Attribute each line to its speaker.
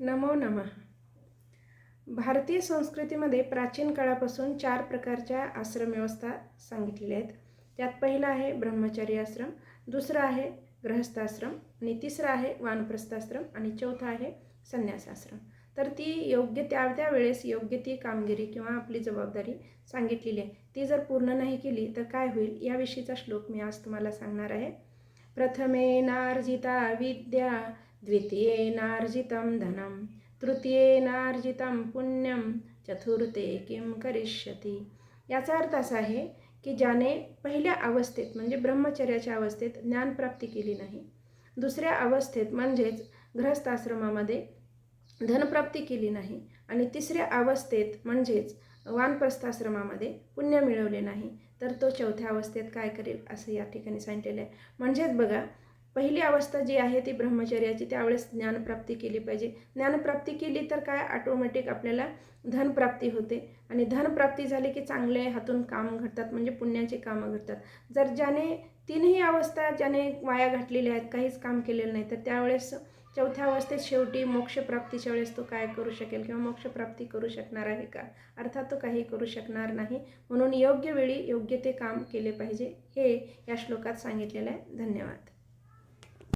Speaker 1: नमो नमः. भारतीय संस्कृतीमध्ये प्राचीन काळापासून चार प्रकारच्या आश्रमव्यवस्था सांगितलेल्या आहेत. त्यात पहिला आहे ब्रह्मचारी आश्रम दुसरा आहे गृहस्थाश्रम आणि तिसरा आहे वानप्रस्थाश्रम आणि चौथा आहे संन्यासाश्रम. तर ती योग्य त्या त्या वेळेस योग्य ती कामगिरी किंवा आपली जबाबदारी सांगितलेली आहे. ती जर पूर्ण नाही केली तर काय होईल याविषयीचा श्लोक मी आज तुम्हाला सांगणार आहे. प्रथमेनार्जिता विद्या द्वितीयेनार्जितं धनं तृतीयेनार्जितं पुण्यं चतुर्थे किं करिष्यति? याचा अर्थ असा आहे की ज्याने पहिल्या अवस्थेत म्हणजे ब्रह्मचर्याच्या अवस्थेत ज्ञानप्राप्ती केली नाही दुसऱ्या अवस्थेत म्हणजेच गृहस्थाश्रमामध्ये धनप्राप्ती केली नाही आणि तिसऱ्या अवस्थेत म्हणजेच वानप्रस्थाश्रमामध्ये पुण्य मिळवले नाही तर तो चौथ्या अवस्थेत काय करेल असं या ठिकाणी सांगितलेलं आहे. म्हणजेच बघा पहिली अवस्था जी आहे ती ब्रह्मचर्याची त्यावेळेस ज्ञानप्राप्ती केली पाहिजे. ज्ञानप्राप्ती केली तर काय? ऑटोमॅटिक आपल्याला धनप्राप्ती होते. आणि धनप्राप्ती झाली की चांगले हातून काम घडतात म्हणजे पुण्याचे कामं घडतात. जर ज्याने तीनही अवस्था ज्याने वाया घातलेल्या आहेत काहीच काम केलेलं नाही तर त्यावेळेस चौथ्या अवस्थेत शेवटी मोक्षप्राप्तीच्या वेळेस तो काय करू शकेल किंवा मोक्षप्राप्ती करू शकणार आहे का? अर्थात तो काही करू शकणार नाही. म्हणून योग्य वेळी योग्य ते काम केले पाहिजे. हे या श्लोकात सांगितलेलं आहे. धन्यवाद.